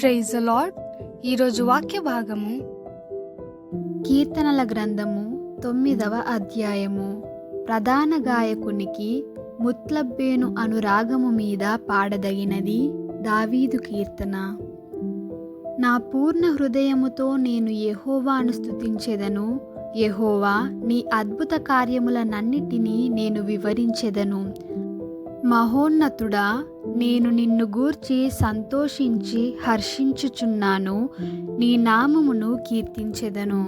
Praise lord ఈరోజు వాక్య భాగము కీర్తనల గ్రంథము తొమ్మిదవ అధ్యాయము. ప్రధాన గాయకునికి ముత్లబ్బేను అనురాగము మీద పాడదగినది దావీదు కీర్తన. నా పూర్ణ హృదయముతో నేను యహోవాను స్థుతించెదను యహోవా నీ అద్భుత కార్యములనన్నిటినీ నేను వివరించెదను. మహోన్నతుడా నేను నిన్ను గూర్చి సంతోషించి హర్షించుచున్నాను. నీ నామమును కీర్తించెదను.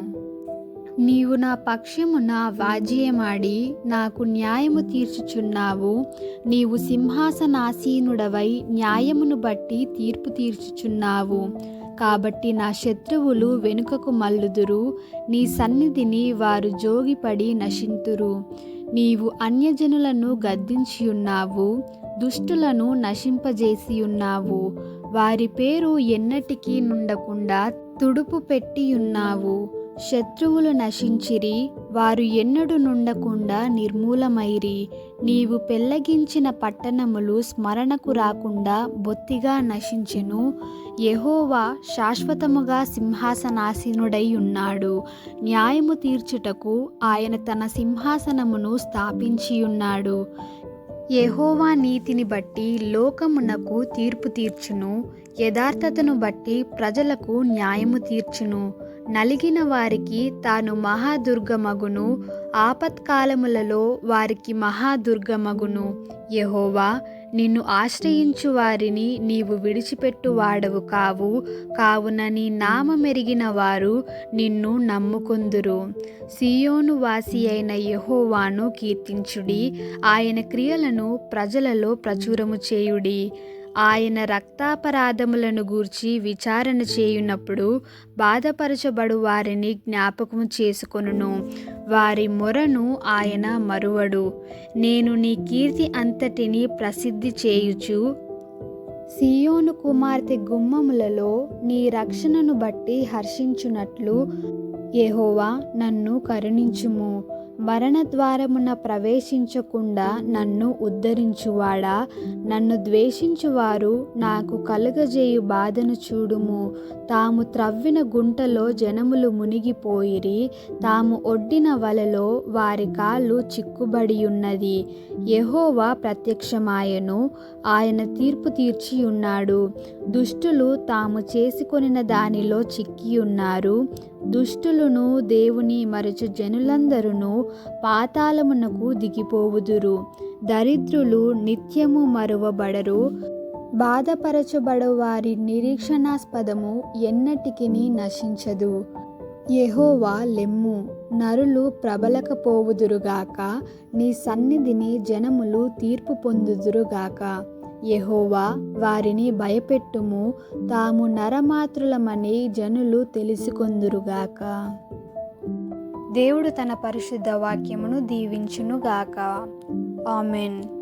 నీవు నా పక్షమున వాజ్యమాడి నాకు న్యాయము తీర్చుచున్నావు. నీవు సింహాసనాసీనుడవై న్యాయమును బట్టి తీర్పు తీర్చుచున్నావు. కాబట్టి నా శత్రువులు వెనుకకు మల్లుదురు నీ సన్నిధిని వారు జోగిపడి నశింతురు. నీవు అన్యజనులను గద్దించియున్నావు దుష్టులను నశింపజేసియున్నావు వారి పేరు ఎన్నటికీ నుండకుండా తుడుపు పెట్టియున్నావు. శత్రువులు నశించిరి వారు ఎన్నడు నుండకుండా నిర్మూలమైరి. నీవు పెళ్ళగించిన పట్టణములు స్మరణకు రాకుండా బొత్తిగా నశించెను. యహోవా శాశ్వతముగా సింహాసనాసీనుడై ఉన్నాడు న్యాయము తీర్చుటకు ఆయన తన సింహాసనమును స్థాపించియున్నాడు. యహోవా నీతిని బట్టి లోకమునకు తీర్పు తీర్చును. యథార్థతను బట్టి ప్రజలకు న్యాయము తీర్చును. నలిగిన వారికి తాను మహాదుర్గమగును. ఆపత్కాలములలో వారికి మహాదుర్గమగును. యహోవా నిన్ను ఆశ్రయించు వారిని నీవు విడిచిపెట్టు వాడవు కావు. కావున నీ నామమెరిగిన వారు నిన్ను నమ్ముకొందురు. సియోను వాసి అయిన యహోవాను కీర్తించుడి. ఆయన క్రియలను ప్రజలలో ప్రచురము చేయుడి. ఆయన రక్తాపరాధములను గూర్చి విచారణ చేయునప్పుడు బాధపరచబడు వారిని జ్ఞాపకం చేసుకొనును. వారి మొరను ఆయన మరువడు. నేను నీ కీర్తి అంతటిని ప్రసిద్ధి చేయుచు సియోను కుమార్తె గుమ్మములలో నీ రక్షణను బట్టి హర్షించునట్లు యెహోవా నన్ను కరుణించుము. మరణద్వారమున ప్రవేశించకుండా నన్ను ఉద్ధరించువాడా? నన్ను ద్వేషించువారు నాకు కలుగజేయు బాధను చూడుము. తాము త్రవ్విన గుంటలో జనములు మునిగిపోయిరి. తాము ఒడ్డిన వలలో వారి కాళ్ళు చిక్కుబడి ఉన్నది యెహోవా ప్రత్యక్షమాయను. ఆయన తీర్పు తీర్చి ఉన్నాడు దుష్టులు తాము చేసుకొనిన దానిలో చిక్కి ఉన్నారు దుష్టులను దేవుని మరచు జనులందరూ పాతాళమునకు దిగిపోవుదురు. దరిద్రులు నిత్యము మరువబడరు. బాధపరచబడు వారి నిరీక్షణాస్పదము ఎన్నటికి నశించదు. యెహోవా లెమ్ము నరులు ప్రబలకపోవుదురుగాక నీ సన్నిధిని జనములు తీర్పు పొందుదురుగాక. యెహోవా వారిని భయపెట్టుము. తాము నరమాతృలమని జనులు తెలుసుకొందురుగాక. దేవుడు తన పరిశుద్ధ వాక్యమును దీవించునుగాక. ఆమెన్.